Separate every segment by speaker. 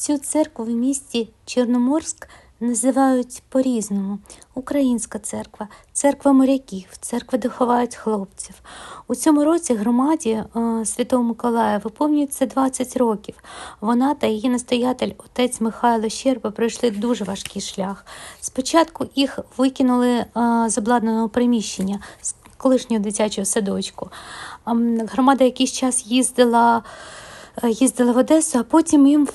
Speaker 1: Цю церкву в місті Чорноморськ називають по-різному: Українська церква, церква моряків, церква, де ховають хлопців. У цьому році громаді е, Святого Миколая виповнюється 20 років. Вона та її настоятель, отець Михайло Щерба, пройшли дуже важкий шлях. Спочатку їх викинули е, з обладнаного приміщення колишнього дитячого садочку. Громада якийсь час їздила е, їздила в Одесу, а потім їм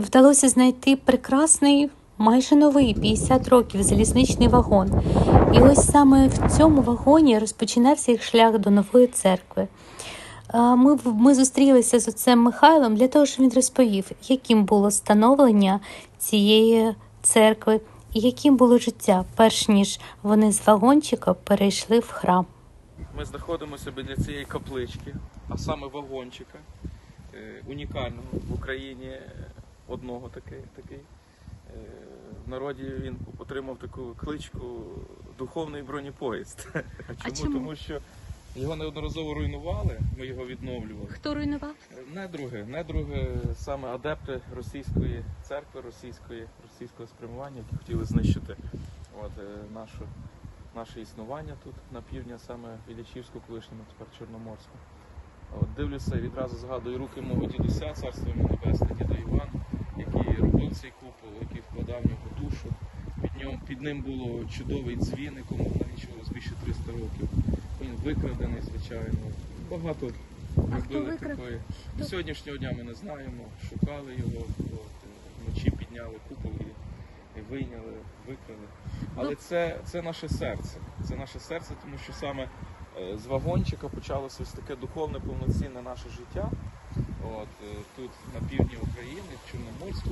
Speaker 1: вдалося знайти прекрасний, майже новий 50 років залізничний вагон. І ось саме в цьому вагоні розпочинався їх шлях до нової церкви. Е, Ми, ми зустрілися з отцем Михайлом для того, щоб він розповів, яким було становлення цієї церкви і яким було життя, перш ніж вони з вагончика перейшли в храм.
Speaker 2: Ми знаходимося біля цієї каплички, а саме вагончика, е, унікального в Україні е, одного такий. такий. Е, В народі він отримав таку кличку Духовний бронепоїзд.
Speaker 1: А
Speaker 2: Чому?
Speaker 1: чому?
Speaker 2: Тому що його неодноразово руйнували, ми його відновлювали.
Speaker 1: Хто руйнував?
Speaker 2: Недруги, недруги саме адепти російської церкви, російської, російського спрямування, які хотіли знищити от, е, нашу, наше існування тут на півдні, саме Іллічівську, колишньому тепер Чорноморську. От, дивлюся і відразу згадую руки мого дідуся, царство йому небесне, діда Іван, який робив цей купол, який вкладав в нього душу. Під, ньому, під ним було чудовий дзвін, якому налічувалось більше 300 років. Він викрадений, звичайно. Багато робили такої. До сьогоднішнього дня ми не знаємо. Шукали його, от, вночі підняли купол і, і вийняли, викрали. Але це, це наше серце. Це наше серце, тому що саме з вагончика почалося ось таке духовне повноцінне наше життя. От, е, тут на півдні України, в Чорноморську.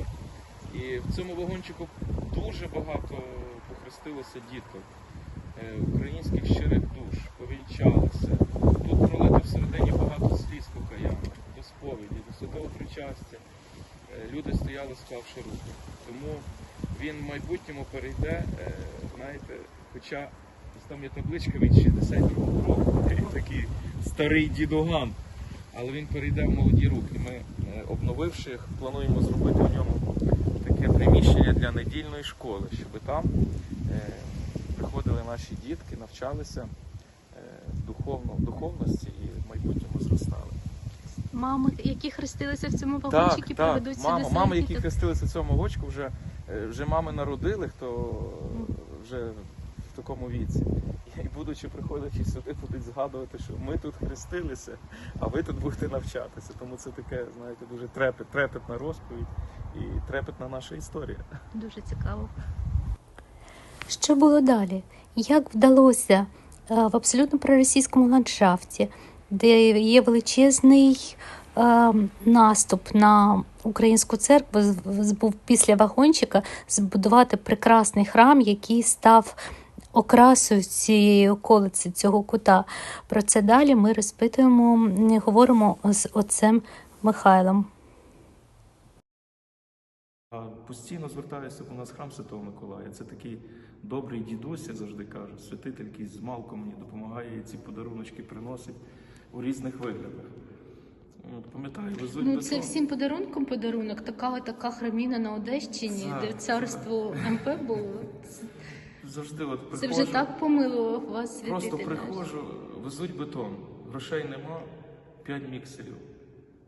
Speaker 2: І в цьому вагончику дуже багато похрестилося діток, е, українських щирих душ, повінчалося. Тут пролито всередині багато сліз покаяння, до сповіді, до святого причастя. Е, Люди стояли, склавши руки. Тому він в майбутньому перейде, е, знаєте, хоча ось там є табличка від 62 року, він такий старий дідуган. Але він перейде в молоді руки. Ми, е, обновивши їх, плануємо зробити в ньому таке приміщення для недільної школи, щоб там е, приходили наші дітки, навчалися е, духовно, духовності і в майбутньому зростали.
Speaker 1: Мами, які хрестилися в цьому вагончику,
Speaker 2: так.
Speaker 1: приведуть
Speaker 2: Мама, мами, які хрестилися в цьому очку, вже, вже мами народили, хто вже такому віці. І будучи приходячи сюди, будуть згадувати, що ми тут хрестилися, а ви тут будете навчатися. Тому це таке, знаєте, дуже трепет, трепетна розповідь і трепетна наша історія.
Speaker 1: Дуже цікаво. Що було далі? Як вдалося е, в абсолютно проросійському ландшафті, де є величезний е, наступ на українську церкву, був після вагончика збудувати прекрасний храм, який став окрасою цієї околиці, цього кута. Про це далі ми розпитуємо, говоримо з отцем Михайлом.
Speaker 2: Постійно звертаюся, у нас храм Святого Миколая. Це такий добрий дідусь, я завжди кажу, святитель, який з малку мені допомагає і ці подаруночки приносить у різних виглядах. Пам'ятаю, везуть
Speaker 1: Ну, це всім подарунком подарунок. Така така храміна на Одещині,
Speaker 2: Так,
Speaker 1: де царство МП було.
Speaker 2: Завжди от
Speaker 1: Це вже так помилував вас
Speaker 2: просто
Speaker 1: святитель.
Speaker 2: приходжу, везуть бетон, грошей нема, 5 міксерів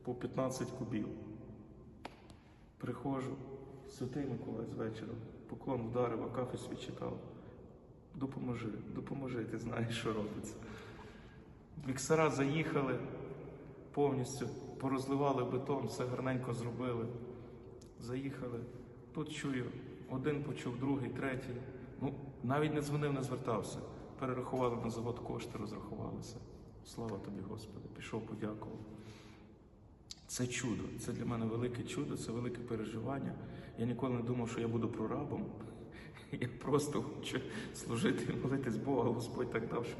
Speaker 2: по 15 кубів. Приходжу, святий Миколай з вечора, поклон вдарив, а кафи свій читав. Допоможи, допоможи, ти знаєш, що робиться. Міксера заїхали, повністю порозливали бетон, все гарненько зробили. Заїхали. Тут чую, один почув, другий, третій. Ну, навіть не дзвонив, не звертався. Перерахували на завод кошти, розрахувалися. Слава тобі, Господи, пішов, подякував. Це чудо, це для мене велике чудо, це велике переживання. Я ніколи не думав, що я буду прорабом. Я просто хочу служити і молитись Бога, Господь так дав, щоб,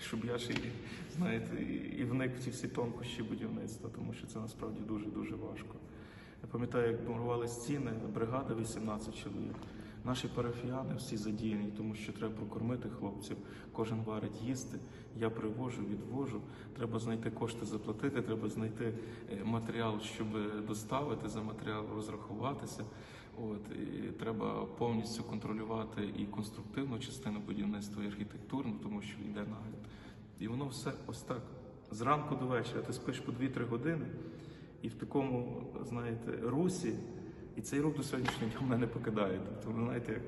Speaker 2: щоб я ще, і, знаєте, і- вник в ці всі тонкощі будівництва, тому що це насправді дуже-дуже важко. Я пам'ятаю, як мурували стіни, бригада 18 чоловік. Наші парафіяни всі задіяні, тому що треба прокормити хлопців. Кожен варить їсти. Я привожу, відвожу. Треба знайти кошти, заплатити. Треба знайти е, матеріал, щоб доставити за матеріал, розрахуватися. От і треба повністю контролювати і конструктивну частину будівництва, і архітектурну, тому що йде нагляд. І воно все ось так. Зранку до вечора ти спиш по 2-3 години, і в такому, знаєте, русі, і цей рух до сьогоднішнього дня мене не покидає. Тобто, ви знаєте, як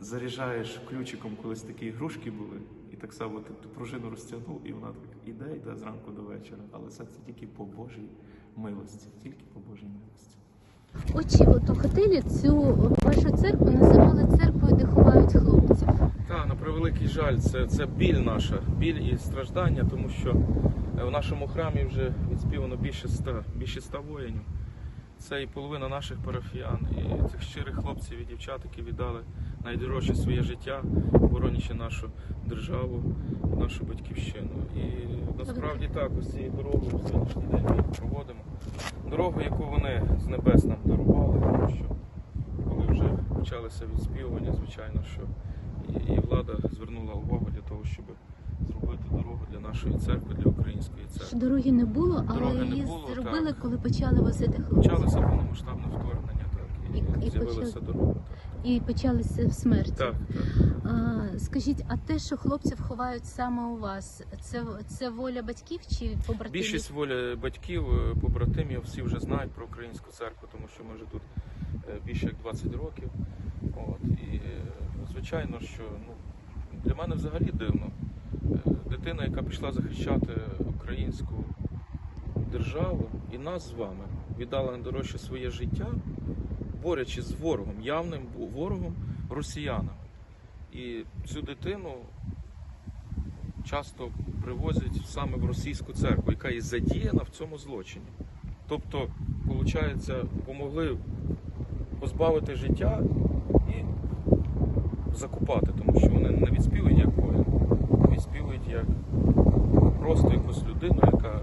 Speaker 2: заряджаєш ключиком, колись такі ігрушки були, і так само ти ту пружину розтягнув, і вона так іде, йде зранку до вечора. Але це, це тільки по Божій милості, тільки по Божій милості.
Speaker 1: Очі, от у готелі цю вашу церкву називали церквою, де ховають хлопців.
Speaker 2: Так, на превеликий жаль, це, це біль наша, біль і страждання, тому що е, в нашому храмі вже відспівано більше ста, більше ста воїнів. Це і половина наших парафіян, і цих щирих хлопців і дівчат, які віддали найдорожче своє життя, боронячи нашу державу, нашу батьківщину. І насправді так, ось цією дорогою в сьогоднішній день ми проводимо. Дорогу, яку вони з небес нам дарували, тому що коли вже почалися відспівування, звичайно, що і влада звернула увагу для того, щоб зробити дорогу для нашої церкви, для української
Speaker 1: Що
Speaker 2: церкви.
Speaker 1: дороги не було, але
Speaker 2: Дороги не
Speaker 1: її
Speaker 2: було,
Speaker 1: зробили,
Speaker 2: так.
Speaker 1: коли почали возити хлопців.
Speaker 2: Почалося повномасштабне вторгнення, так, і,
Speaker 1: І- і
Speaker 2: з'явилася
Speaker 1: почали-
Speaker 2: дорога.
Speaker 1: І почалися смерті.
Speaker 2: Так, так. так.
Speaker 1: А, скажіть, а те, що хлопців ховають саме у вас, це, це воля батьків чи побратимів?
Speaker 2: Більшість воля батьків, е, побратимів, всі вже знають про українську церкву, тому що ми вже тут е, більше як 20 років. От, і е, звичайно, що ну, для мене взагалі дивно. Дитина, яка пішла захищати українську державу і нас з вами, віддала найдорожче своє життя, борючись з ворогом, явним ворогом росіянам. І цю дитину часто привозять саме в російську церкву, яка і задіяна в цьому злочині. Тобто, виходить, помогли позбавити життя і закупати, тому що вони не відспівують як а відспівують як просто якусь людину, яка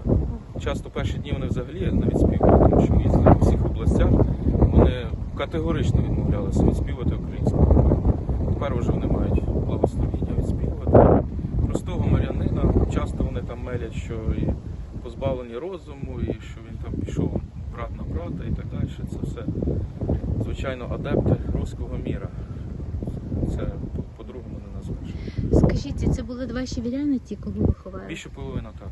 Speaker 2: часто перші дні вони взагалі не відспівують, тому що їздили по всіх областях, вони категорично відмовлялися відспівати українську мову. Тепер вже вони мають благословіння відспівати. Простого марянина, часто вони там мелять, що і позбавлені розуму, і що він там пішов брат на брата і так далі. Це все, звичайно, адепти руського міра. Це по- по-другому не назвеш.
Speaker 1: Ваші віряни, ті, кого ви ховаєте?
Speaker 2: Більше половина так.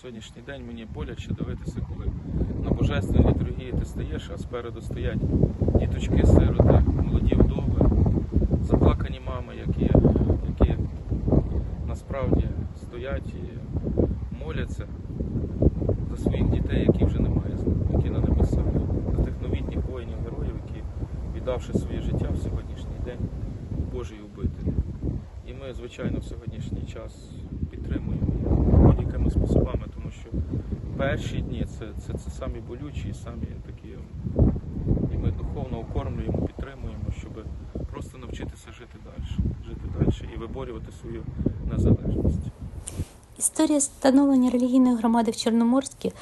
Speaker 2: Сьогоднішній день мені боляче дивитися, коли на божественній літургії ти стаєш, а спереду стоять діточки, сироти, молоді вдови, заплакані мами, які, які насправді стоять і моляться за своїх дітей, які вже немає, з ними, які на небесах, за тих новітніх воїнів, героїв, які, віддавши своє життя в сьогоднішній день, Божий убити. І ми, звичайно, в сьогоднішній час підтримуємо будь-якими способами, тому що перші дні це, це, це самі болючі самі такі. І ми духовно окормлюємо, підтримуємо, щоб просто навчитися жити далі, жити далі і виборювати свою незалежність.
Speaker 1: Історія становлення релігійної громади в Чорноморській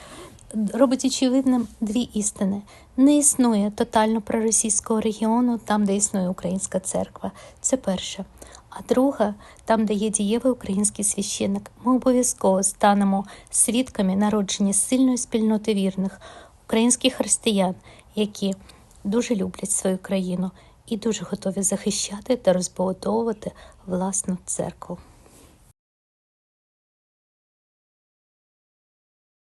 Speaker 1: робить очевидним дві істини: не існує тотально проросійського регіону там, де існує українська церква. Це перше. А друга, там, де є дієвий український священник, ми обов'язково станемо свідками народження сильної спільноти вірних українських християн, які дуже люблять свою країну і дуже готові захищати та розбудовувати власну церкву.